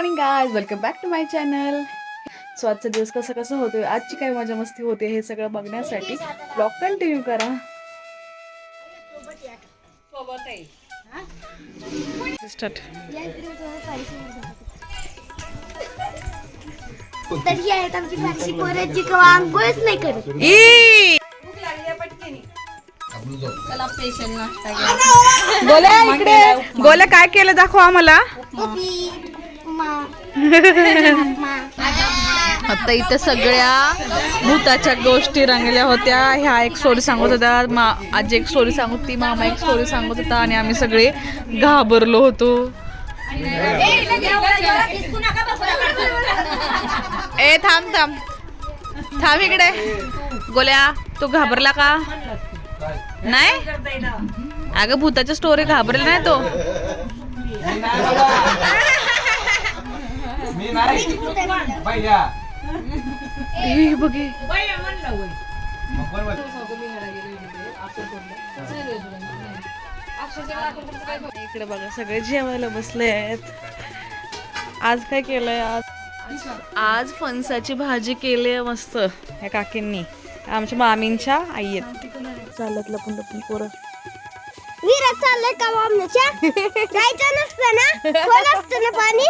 Morning guys welcome back to my channel so आजचा दिवस कसं कसं होतोय? आजची काय मजा मस्ती होते हे सगळं बघण्यासाठी ब्लॉग कंटिन्यू करा. स्टार्ट तर ही आहेत आमची फारशी पोरं जी कवा आंघोळच नाही करत. गोल्या इकडे. गोल्या काय केलं दाखव आम्हाला. आता इथं सगळ्या भूताच्या गोष्टी रंगल्या होत्या. ह्या एक स्टोरी सांगत होत्या मा आजी एक स्टोरी सांगत होती मामा एक स्टोरी सांगत होता आणि आम्ही सगळे घाबरलो होतो. ए थांब थांब. थांब इकडे. गोल्या तू घाबरला का? नाही? अगं भूताच्या स्टोरी घाबरला नाही तो. हे बघे इकडे बघा सगळे जेवायला बसले आहेत आज काय केलंय आज आज फणसाची भाजी केली आहे मस्त. या काकींनी. आमच्या मामींच्या आई आहेत चालत लपून लपून पोरं. विरात चाललंय का आमच्या जायचं नसतं ना? खोल असतं ना पाणी?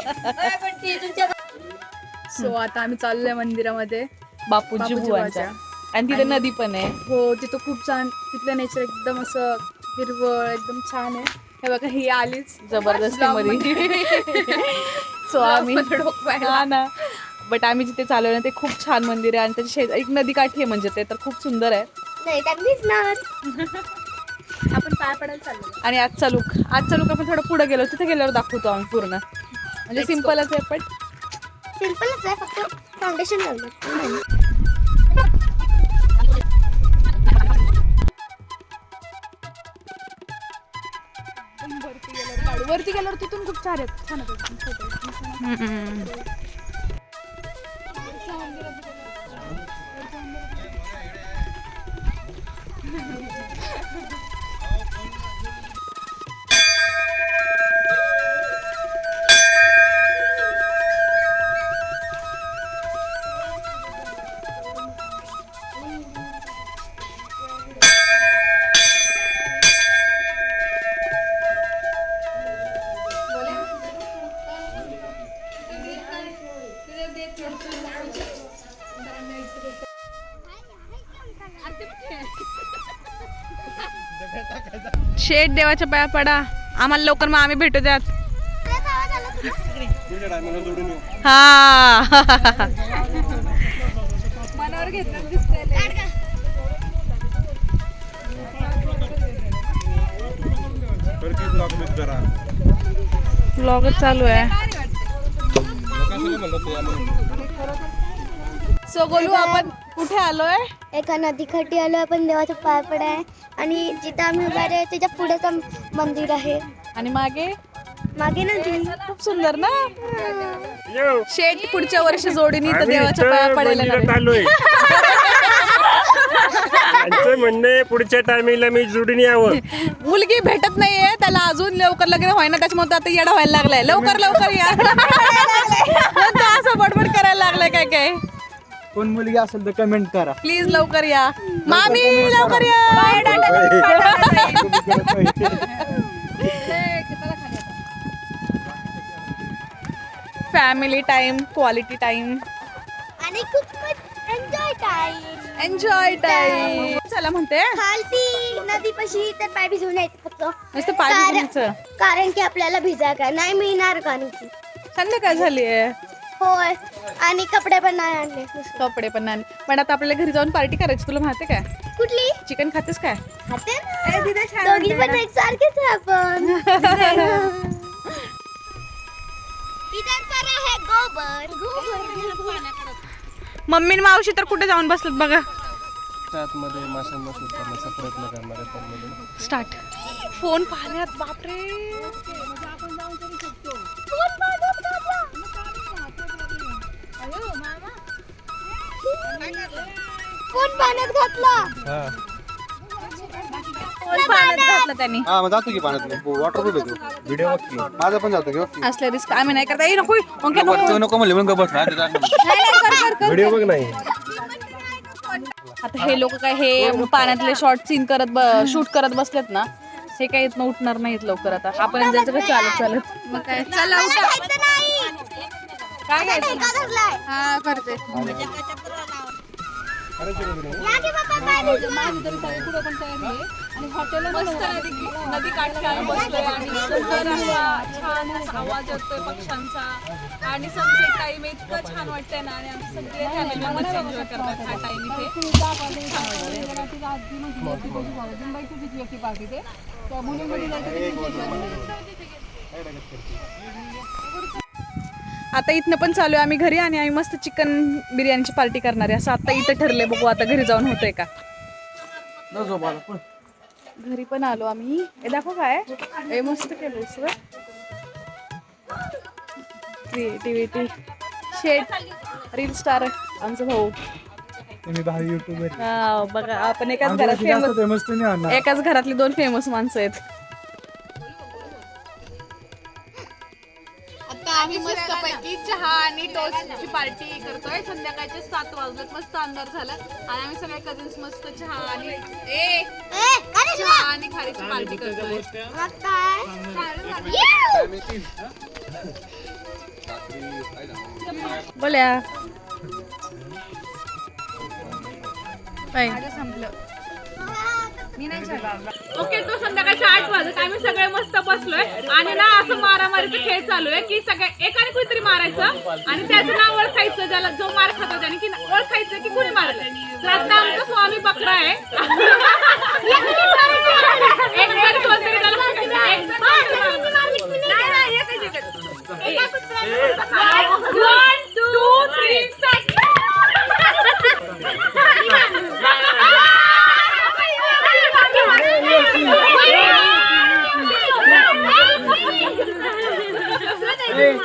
सो आता आम्ही चाललोय मंदिरामध्ये. बापूजी बापूजी बुवांच्या. आणि तिथे नदी पण आहे. हो तिथं खूप छान तिथलं नेचर एकदम असं हिरवळ एकदम छान आहे. हे बघा ही आलीच. जबरदस्ती मध्ये. सो आम्ही हा ना. बट आम्ही जिथे चालवलं ना ते खूप छान मंदिर आहे. आणि त्याच्या शेत एक नदी काठी आहे म्हणजे ते तर खूप सुंदर आहे. नाही टाकलीच ना आपण पाय पडायला चाललो आणि आजचा लुक आजचा लुक आपण थोडं पुढे गेलो तिथे गेल्यावर दाखवतो आम्ही पूर्ण. म्हणजे सिम्पलच आहे पण सिम्पलच आहे फक्त फाउंडेशन लावलं. वरती गेल्यावर तिथून खूप छान आहेत. छान आहेत. शेठ देवाच्या पाया पडा. आम्हाला लवकर मग आम्ही भेटू द्यात. हा. ब्लॉगच चालू आहे. सो बोलू आपण कुठे आलोय? एका नदीकाठी आलो आपण देवाचा पाय पडाय आणि जिथं आम्ही उभा आहे त्याच्या पुढेच मंदिर आहे. आणि मागे? मागे नदी. खूप सुंदर ना? शेठ पुढच्या वर्षी जोडीने तर देवाच्या पाया पडायला लागले. आलोय. त्यांचं म्हणणं आहे पुढच्या टायमिंगला मी जोडून यावं. मुलगी भेटत नाहीये त्याला अजून लवकर लग्न व्हायना त्याच्यामुळे तो आता येडा व्हायला लागलाय. लवकर लवकर या. पण तो असं बडबड करायला लागलाय काय काय? कोण मुलगी असेल तर कमेंट करा. प्लीज लवकर या. मामी लवकर या. फॅमिली टाइम क्वालिटी टाइम आणि खूप एन्जॉय टाईम एन्जॉय टाइम चला म्हणते. खालती नदी पशी तर पाय भिजवून यायचं फक्त. नुसतं पाय कारण- की आपल्याला भिजा का नाही मिळणार कारण की संध्याकाळ झाली आहे होय. आणि कपडे पण नाही आणले. कपडे पण नाही. पण आता आपल्याला घरी जाऊन पार्टी करायची तुला माहिती काय? कुठली? चिकन खातेस काय? खाते ना. दोघी पण एक सारखेच आहे आपण. इधर पर है गोबर. मम्मी आणि मावशी तर कुठे जाऊन बसतात बघा. आतमध्ये माशांना करण्याचा प्रयत्न करणार आहे त्यामध्ये स्टार्ट फोन पाहण्यात बापरे. कोण पाण्यात घातला? फोन पाहण्यात घातला त्यांनी? हा मग जातो की पाण्यात वॉटर प्रूफ येतो व्हिडिओ बघ माझा पण जातो की बघ की. असले रिस्क आम्ही नाही करता. ये नको ओके नको म्हणले म्हणून गप्प बस. नाही, नाही, कर, कर, कर. व्हिडिओ बघ नाही. आता हे लोक काय हे पाण्यातले शॉर्ट सीन करत शूट करत बसलेत ना हे काही इथनं उठणार नाहीत लवकर आता. आपण चालत चालत. मग काय चला उठा. खायचं? नाही काय घ्यायचं? हा करते. या की बाबा काय नदी काठी बसलोय आणि सुंदर असा छान असा आवाज येतोय पक्ष्यांचा आणि सनसेट टाईम इतकं छान वाटतंय ना आणि आमचे सगळे फॅमिली मेंबर्स एन्जॉय करतात हा टाइम इथे आता इथनं पण चालू आहे. आम्ही घरी आणि आम्ही मस्त चिकन बिर्याणीची पार्टी करणार आहे. असं आता इथं ठरलंय. बघू आता घरी जाऊन होतंय का. घरी पण आलो आम्ही. हे दाखव काय? हे मस्त केलं क्रिएटिव्हिटी शेट. रील स्टार आमचा भाऊ. तुम्ही भावी युट्यूबर हा, बघा आपण एकाच घरात फेमस एकाच घरातली दोन फेमस माणसं आहेत. आम्ही मस्त पैकी चहा आणि टोस्टची पार्टी करतोय. संध्याकाळचे सात वाजलेत मस्त अंधार झाला. आणि आम्ही सगळे कझिन्स मस्त चहा आणि ए ए, काय रे चहा आणि खारीची पार्टी करतोय. ओके तो संध्याकाळच्या आठ वाजत आम्ही सगळे मस्त बसलोय. आणि ना असं मारामारीचा खेळ चालू आहे की सगळ्या एकाने कुठेतरी मारायचं आणि त्याचं नाव ओळखायचं ज्याला जो मार खातो त्याने की ओळखायचं की कुणी मारलं. तर आता आमचा स्वामी बकरा आहे. एक जण कोणतरी त्याला एक जण कोणतरी मारलं. नाही, नाही, एकच, एकच. One,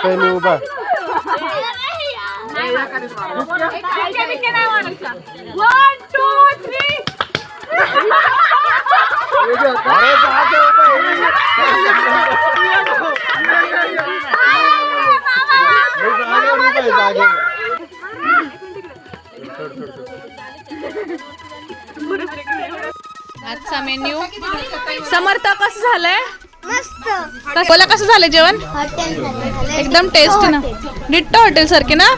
इथे मी उभा. वन आजचा मेन्यू समर्थ कसं झालंय? मस्त कस- झालं जेवण. एकदम टेस्टी ना. डिट्टो हॉटेल सारखे ना?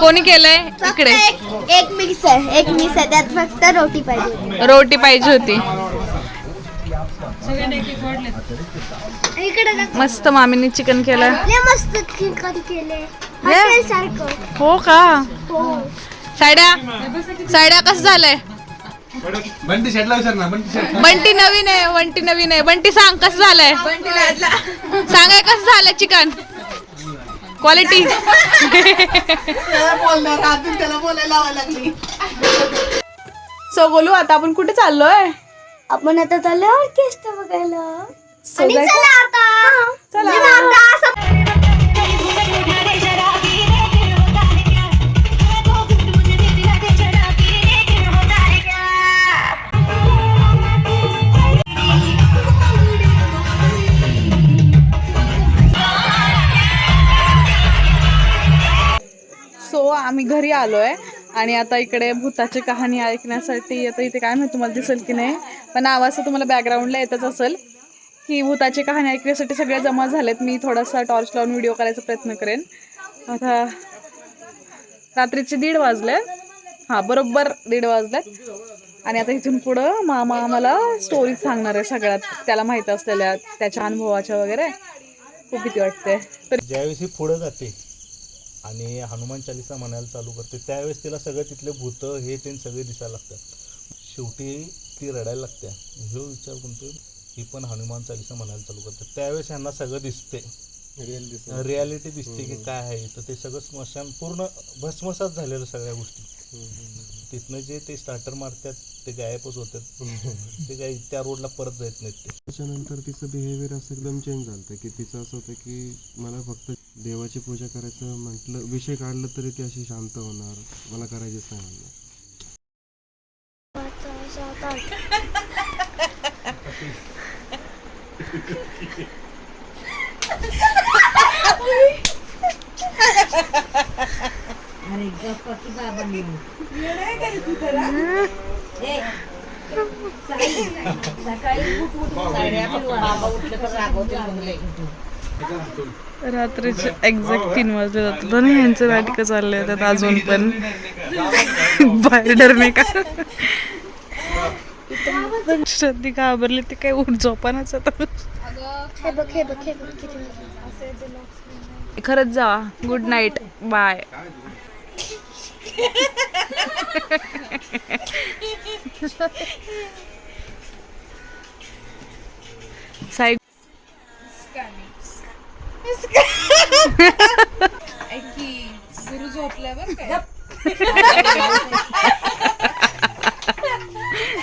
कोणी केलंय इकडे? एक- एक मिक्स आहे. एक मिक्स आहे. त्यात फक्त रोटी पाहिजे रोटी पाहिजे होती. मस्त मामीने चिकन केलं. मस्त चिकन केले. हो का? हो. साड्या साड्या कसं झालंय? बंटी शेटला विचार ना बंटी शेट. बंटी नवीन आहे बंटी नवीन आहे. बंटी सांग कसं झालंय? सांगाय कसं झालंय चिकन? क्वालिटी सो बोलू आता आपण कुठे चाललोय? आपण आता चाललो ऑर्केस्ट्रा बघायला. So? चला आलोय. आणि आता इकडे भूताची कहाणी ऐकण्यासाठी आता इथे काय माहिती तुम्हाला दिसेल की नाही पण आवाज तुम्हाला बॅकग्राऊंडला येतच असेल. की भूताची कहाणी ऐकण्यासाठी सगळे जमा झालेत. मी थोडासा टॉर्च लावून व्हिडिओ करायचा प्रयत्न करेन. आता रात्रीचे दीड वाजले. हां बरोबर दीड वाजलेत. आणि आता इथून पुढं मामा आम्हाला स्टोरीज सांगणार आहे सगळ्यात. त्याला माहीत असलेल्या त्याच्या अनुभवाच्या वगैरे. खूप भीती वाटते. तर ज्यावेळेस पुढं जाते आणि हनुमान चालिसा म्हणायला चालू करते. त्यावेळेस तिला सगळं तिथले भूत हे ते सगळे दिसायला लागतात. शेवटी ती रडायला लागते. ह्यो विचार म्हणतोय ही पण हनुमान चालिसा म्हणायला चालू करते. त्यावेळेस ह्यांना सगळं दिसते. रियालिटी दिसते. की काय आहे तर ते सगळं स्मशान पूर्ण भस्मसात झालेलं सगळ्या गोष्टी. तिथनं जे ते स्टार्टर मारतात ते गायबच होतात. ते काही त्या रोडला परत जात नाहीत ते. त्याच्यानंतर तिचं बिहेवियर असं एकदम चेंज झालं की तिचं असं होतं की मला फक्त देवाची पूजा करायचं म्हटलं विषय काढलं तरी ती अशी शांत होणार. मला करायचीच नाही म्हणणार रात्रीचे एक्झॅक्ट तीन वाजले जातात. आणि ह्यांचे नाटकं चालले आहेत अजून पण. बाहेर डरणे का? पण श्रद्धी घाबरली? ते काय उठ झोपानाच. खरंच जा गुड नाईट बाय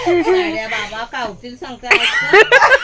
बाबा कावतील सांगता